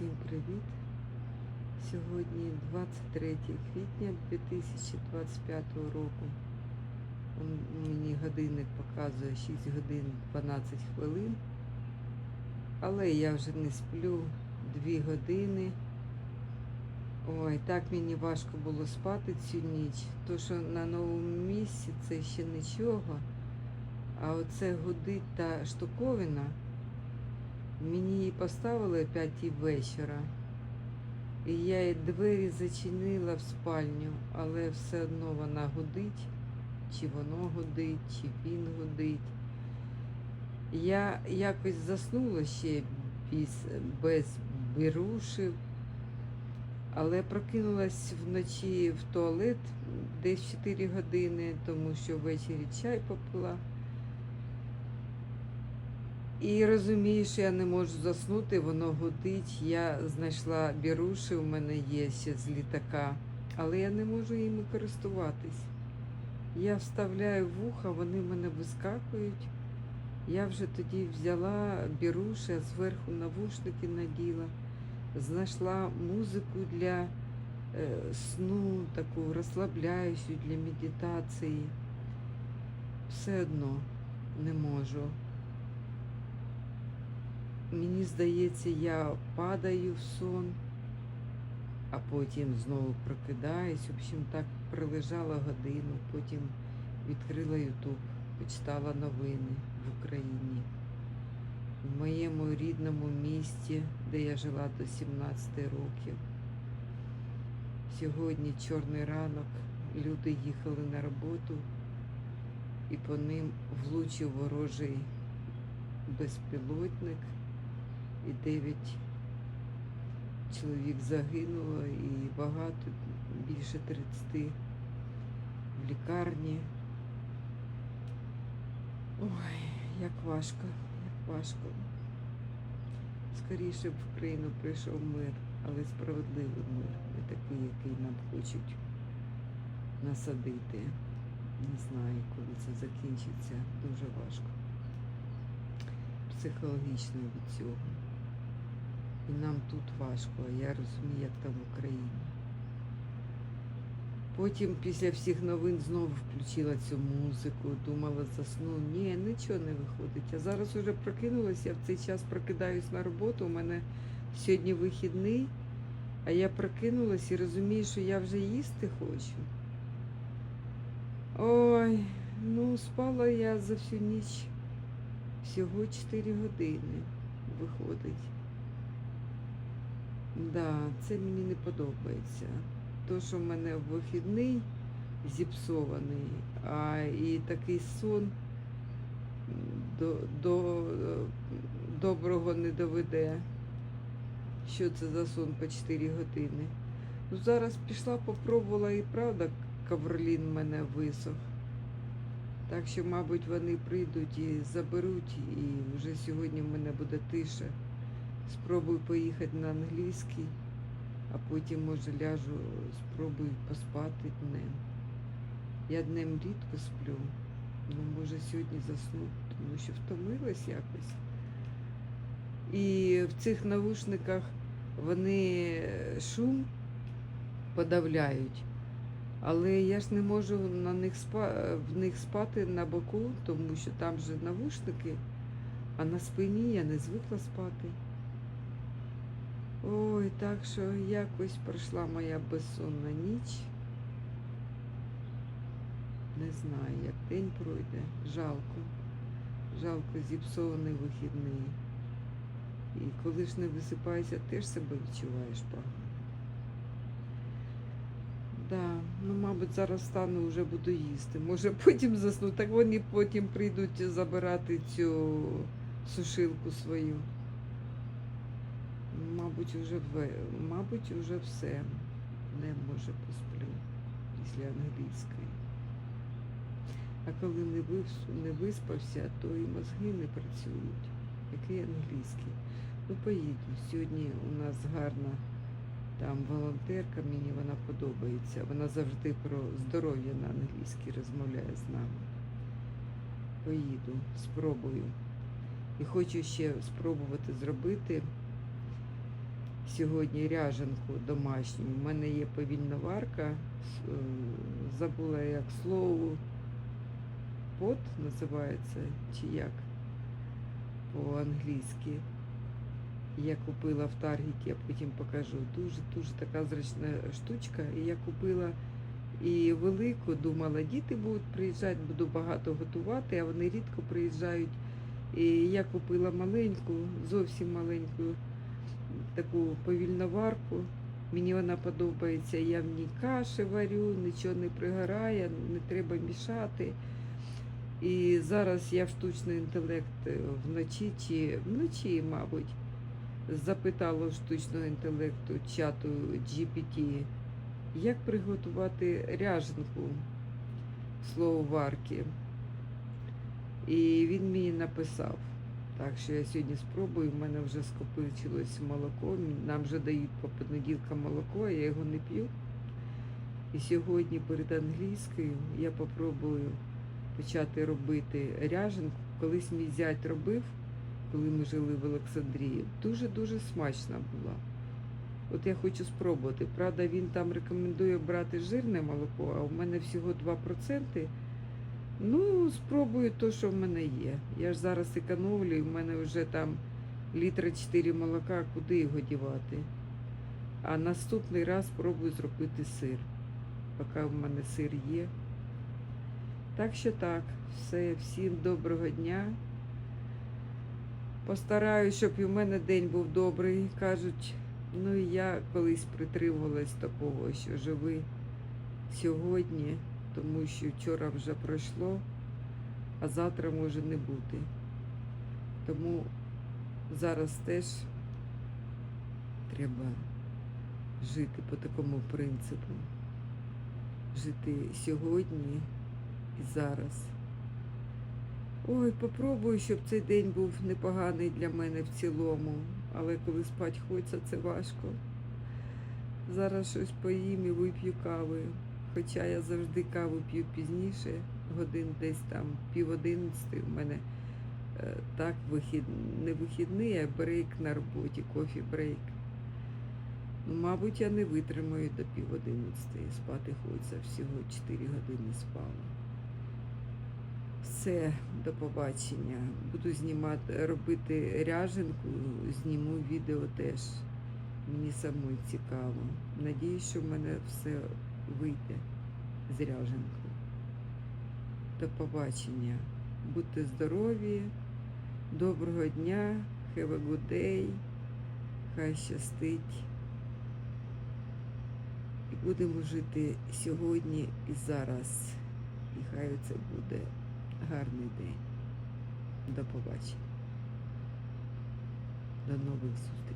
Всім привіт! Сьогодні 23 квітня 2025 року. Мені годинник показує 6 годин 12 хвилин. Але я вже не сплю 2 години. Ой, так мені важко було спати цю ніч. То, що на новому місці це ще нічого. А оце гудить та штуковина. Мені її поставили о п'ятій вечора. І я їй двері зачинила в спальню, але все одно вона гудить, чи воно гудить, чи він гудить. Я якось заснула ще без, без бірушів, але прокинулась вночі в туалет десь 4 години, тому що ввечері чай попила. І розумію, що я не можу заснути, воно гудить. Я знайшла біруші, у мене є ще з літака, але я не можу їми користуватись. Я вставляю вуха, вони мене вискакують. Я вже тоді взяла біруші, зверху навушники наділа, знайшла музику для е, сну, таку розслабляючу для медитації. Все одно не можу. Мені здається, я падаю в сон, а потім знову прокидаюсь. В общем, так пролежала годину, потім відкрила Ютуб, почитала новини в Україні. В моєму рідному місті, де я жила до 17 років. Сьогодні чорний ранок, люди їхали на роботу і по ним влучив ворожий безпілотник і дев'ять чоловік загинуло, і багато, більше 30 в лікарні. Ой, як важко, як важко. Скоріше б в країну прийшов мир, але справедливий мир, не такий, який нам хочуть насадити. Не знаю, коли це закінчиться. Дуже важко. Психологічно від цього. І нам тут важко, а я розумію, як там в Україні. Потім після всіх новин знову включила цю музику, думала, засну. Ні, нічого не виходить. А зараз уже прокинулася, я в цей час прокидаюсь на роботу. У мене сьогодні вихідний, а я прокинулась і розумію, що я вже їсти хочу. Ой, ну спала я за всю ніч всього 4 години виходить. Да, це мені не подобається. То, що в мене вихідний зіпсований, а і такий сон до, до доброго не доведе. Що це за сон по 4 години? Ну, зараз пішла, попробувала і правда, кавролін в мене висох. Так що, мабуть, вони прийдуть і заберуть, і вже сьогодні в мене буде тиша. Спробую поїхати на англійський, а потім, може, ляжу, спробую поспати днем. Я днем рідко сплю, ну, може, сьогодні засну, тому що втомилась якось. І в цих навушниках вони шум подавляють. Але я ж не можу на них спа... в них спати на боку, тому що там же навушники, а на спині я не звикла спати. Ой, так що якось пройшла моя безсонна ніч. Не знаю, як день пройде. Жалко. Жалко зіпсований вихідний. І коли ж не висипаєшся, теж себе відчуваєш погано. Да, ну, мабуть, зараз встану вже буду їсти. Може потім засну. Так вони потім прийдуть забирати цю сушилку свою. Мабуть, уже в- мабуть, уже все. Не може посплю після англійської. А коли не, не виспався, то і мозги не працюють. Який англійський? Ну, поїду. Сьогодні у нас гарна там волонтерка, мені вона подобається. Вона завжди про здоров'я на англійській розмовляє з нами. Поїду, спробую. І хочу ще спробувати зробити сьогодні ряженку домашню. У мене є повільноварка, е, забула як слово. Пот називається, чи як по-англійськи. Я купила в Таргіті, я потім покажу. Дуже-дуже така зручна штучка. І я купила і велику, думала, діти будуть приїжджати, буду багато готувати, а вони рідко приїжджають. І я купила маленьку, зовсім маленьку таку повільноварку. Мені вона подобається. Я в ній каші варю, нічого не пригорає, не треба мішати. І зараз я в штучний інтелект е, вночі чи вночі, мабуть, запитала штучного інтелекту чату GPT, як приготувати ряженку слововарки. І він мені написав. Так що я сьогодні спробую, в мене вже скопичилось молоко. Нам вже дають по понеділкам молоко, я його не п'ю. І сьогодні перед англійською я попробую почати робити ряженку. Колись мій зять робив, коли ми жили в Олександрії. Дуже-дуже смачна була. От я хочу спробувати. Правда, він там рекомендує брати жирне молоко, а у мене всього 2%. Ну, спробую то, що в мене є. Я ж зараз економлю, в мене вже там літра 4 молока, куди його дівати. А наступний раз спробую зробити сир. Поки в мене сир є. Так що так, все, всім доброго дня. Постараюсь, щоб і в мене день був добрий. Кажуть, ну і я колись притримувалась такого, що живи сьогодні, тому що вчора вже пройшло, а завтра може не бути. Тому зараз теж треба жити по такому принципу. Жити сьогодні і зараз. Ой, попробую, щоб цей день був непоганий для мене в цілому, але коли спать хочеться, це важко. Зараз щось поїм і вип'ю кави. Хоча я завжди каву п'ю пізніше, годин десь там пів одинадцяти. У мене е, так вихід, не вихідний, а брейк на роботі, кофі брейк. Ну, мабуть, я не витримаю до пів одинадцятої. Спати хочеться всього 4 години спала. Все, до побачення. Буду знімати, робити ряженку, зніму відео теж. Мені самой цікаво. Надіюсь, що в мене все вийде з ряженкою. До побачення. Будьте здорові, доброго дня, have a good day, хай щастить. І будемо жити сьогодні і зараз. І хай це буде гарний день. До побачення. До нових зустрічей.